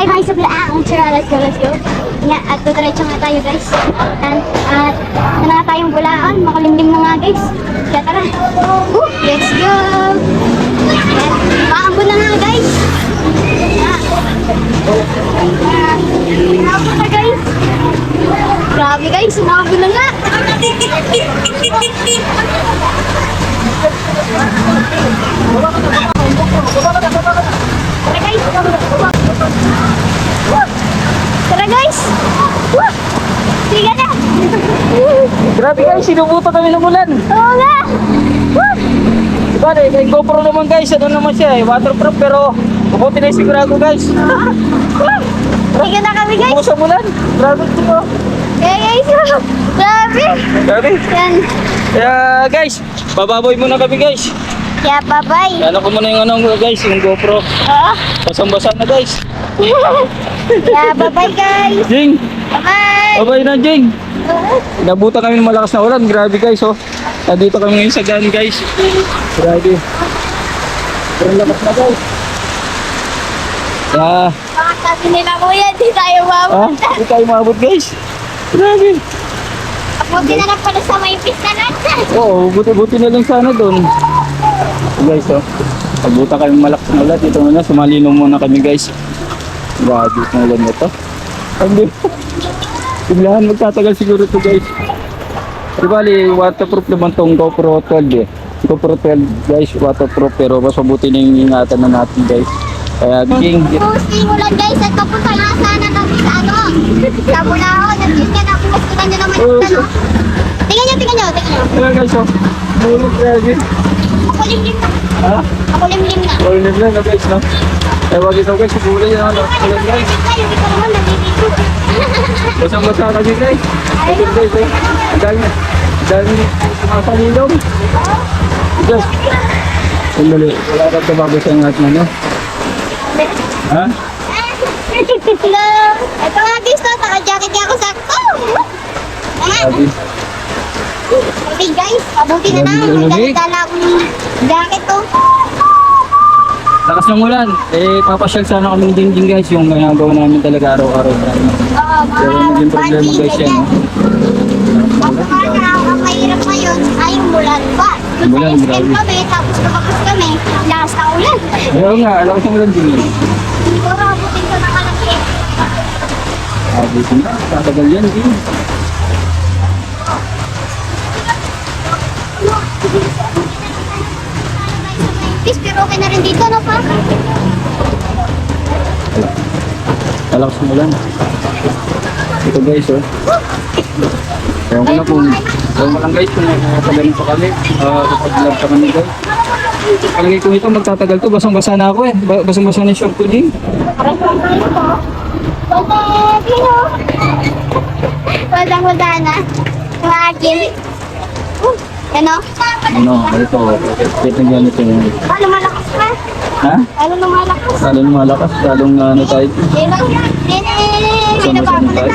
Ay, may sa Bulaang. Tara, let's go, let's go. Nga, at tutuloy-tso nga tayo, guys. At, at, ano na tayong Bulaang. Makalimlim na nga, guys. Kaya tara. Woo, let's go. At, maambon na nga, guys. Ah. Ah, Maambon na, guys. Grabe, guys. Maambon na nga. Tara, guys. Woo. Tara, guys. Woo. Sige na. Grabe guys, sinubutan kami ng ulan. Oo nga. Woo. Diba, may may GoPro naman guys, ano naman siya eh, waterproof pero mabuti na yung sigurado guys. Sige na kami, guys. Kung sa ulan, grabe ito. Eh, guys. Grabe. Grabe. Yan. Kaya guys, bababoy muna kami guys. Kaya, bye-bye. Ano ko muna yung ano guys, yung GoPro. Oo. Basang-basa na guys. Kaya, bye-bye, guys. Jing, Bye. babay na Jing. Nabutan kami ng malakas na ulan, grabe guys oh. Nandito kami ngayon sa daan guys. Grabe. Pero lakas na guys. Ah, Baka sabi nila, kuya, di tayo ah, mamunta. hindi tayo maabot guys. Grabe. Buti na lang pala sa may pista natin. Oo, buti-buti na lang sana doon. Guys, oh. Pagbuta kami malakas na ulan. Dito muna, sumalino muna kami guys. Grabe na ulan na to. Hindi. Biglahan magtatagal siguro to guys. Di bali, waterproof naman tong GoPro 12 eh. GoPro 12 guys, waterproof pero mas mabuti na yung ingatan na natin guys. Kaya king, Pusing ulan, guys. At papunta nga sana kami sa ano. Sa Bulao. Nandun ka na. Pumuskulan nyo naman yung ano. Tingnan nyo, tingnan nyo, tingnan nyo. Ayan guys, oh. Mulog grabe. Ako limlim na. Ha? Ako limlim na. Mulog na na guys, no? Eh, wag ito guys, siguro yan, ano? Mulog guys. Tayo, di ko naman nalilito. Basang basa kami guys. Ito guys eh. Ang dami. Ang dami. Sumasalilong. Guys. Sandali. Wala ka tabago sa ingat na no? Ha? Hello. Ito nga guys, no, naka-jacket ako sakto. Sabi. Okay guys, mabuti na lang. May grabe. dala akong jacket to. Lakas ng ulan. Eh, papasyal sana kami din din guys. Yung ginagawa namin talaga araw-araw. Oo, Pero naging problema guys yan. ganyan. no? Ako nga na, ang mahirap ngayon ay umulan pa. Doon sa SM kami, tapos lumabas kami, lakas ng ulan. Ayaw nga, lakas ng ulan din eh. Siguro abutin ko ng kalaki. Abutin na. Tatagal yan din. Please, pero okay na rin dito, no pa? Malakas ng ulan. Ito guys, oh. Ewan ko na kung, ewan ko lang guys kung nakakagaling pa kami. Uh, kapag-vlog pa kami guys. Palagay ko ito magtatagal to, basang-basa na ako eh. Ba- Basang-basa na yung short ko din. Wadang-wada na. Yung akin. Uh, ano? Ano, ito, ito yung ganito yun. Lalo malakas pa. Ha? Lalo lumalakas. Lalong malakas, lalong uh, ano tayo. Sama-sama na tayo.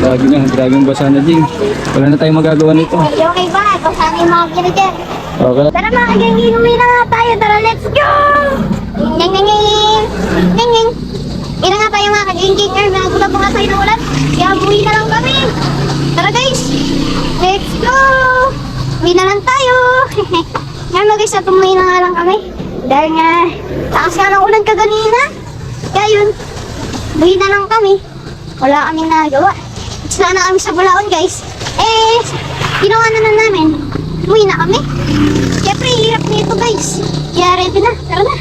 Lagi nga, grabe yung basa na din. Wala na tayong magagawa nito. Okay, ba? Ito sana yung mga ginagyan. Okay. Tara mga genging, uwi na nga tayo. Tara, let's go! Nyang, nyang, nyang, nyang, nyang. Ina nga tayo mga kagenging. Er, nagulat mga tayo ng ulan. Kaya uwi na lang kami. Tara guys, let's go! Uwi na lang tayo. Nga mga guys, umuwi na nga lang kami. Dahil nga, takas nga ng ulan kaganina. Kaya yun, uwi na lang kami. Wala kaming nagawa. Sana na kami sa Bulaon guys. Eh, ginawa na na namin. Uwi na kami. Siyempre, hirap nito guys. Kaya ready na. Tara na.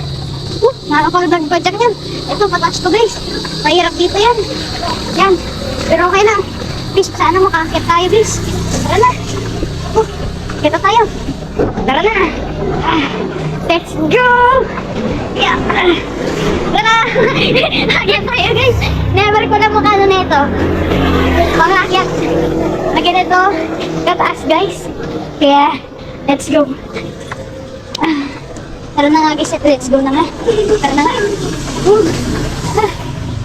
Uh, nakakapagdagbadyag yan. Ito, pataas to guys. Mahirap dito yan. Yan. Pero okay lang. Please, sana makakit tayo guys. Tara na. Uh, kita tayo. Tara na. Ah, let's go! Yeah. Tara! Akyat tayo guys. Never ko na mukha na ito. Mga akyat. Na. Kataas guys. Kaya, let's go. Ah, Tara na nga guys, let's go na nga. Tara na nga. Uh, ah,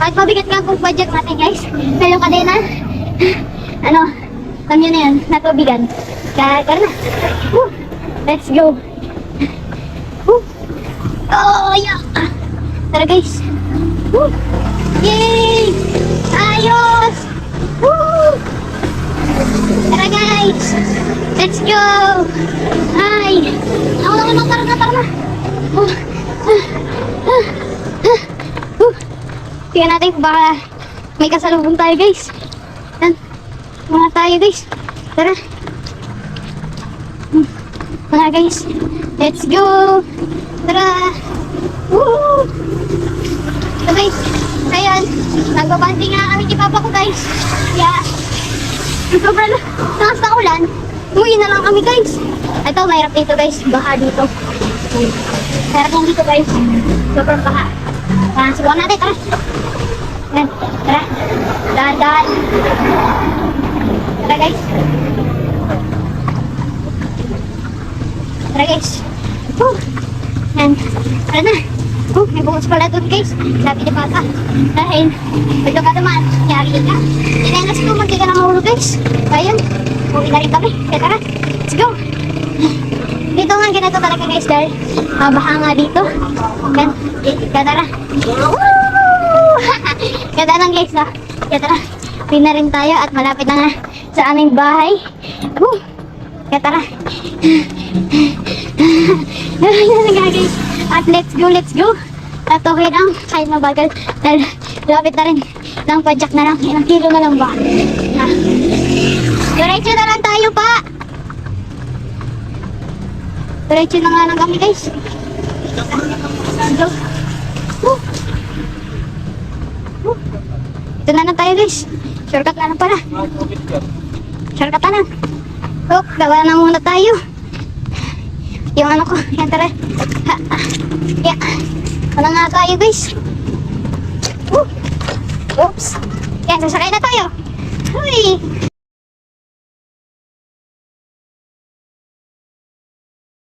kahit mabigat nga kung budget natin guys. Na yung kadena. Ano, alam nyo na yan, natubigan. Tara na. Uh, let's go. Oh, yeah. Tara guys. Yay! Ayos! Woo! Tara guys! Let's go! Ay! Ako naman ang tara na, tara na! Oh. Ah. Ah. Ah. Tingnan natin kung baka may kasalubong tayo guys. Yan. Mga tayo guys. Tara. Mga guys. Let's go! Tara! Woo! So guys, ayan. Nagbabanding nga kami ni Papa ko guys. Yeah. Sobrang taas na ulan. Umuwi na lang kami guys. Ito, mahirap dito guys. Baha dito. Mahirap lang dito guys. Sobrang baha. Tara, subukan natin. Tara. Yan. Tara. Dahan-dahan. Tara guys. Tara guys. Woo. Yan. Tara na. Oh, may bukas pala doon guys. Sabi ni Papa. Dahil, pag ka naman, yari ka. Tinalas ko, magdi ka na mahulog guys. Ayun, uwi na rin kami. Kaya tara, let's go. Dito nga ganito talaga guys dahil mabaha nga dito. Yan, kaya tara. Woo! Ganda lang guys ah. Kaya tara, uwi na rin tayo at malapit na nga sa aming bahay. Woo! Kaya tara. Na nga guys. At let's go, let's go. At okay lang, kahit mabagal. Dahil lapit na rin ng padyak na lang. Ilang kilo na lang ba? Ah. Diretso na lang tayo pa. Diretso na nga lang kami guys. Ito na lang tayo guys. Shortcut na lang pala. Shortcut na lang. Oh, gawa na muna tayo. Yung ano ko, yan tara. Ha, ah, yeah. Wala nga tayo guys. Woo. Oops. Yan, sasakay na tayo. Uy.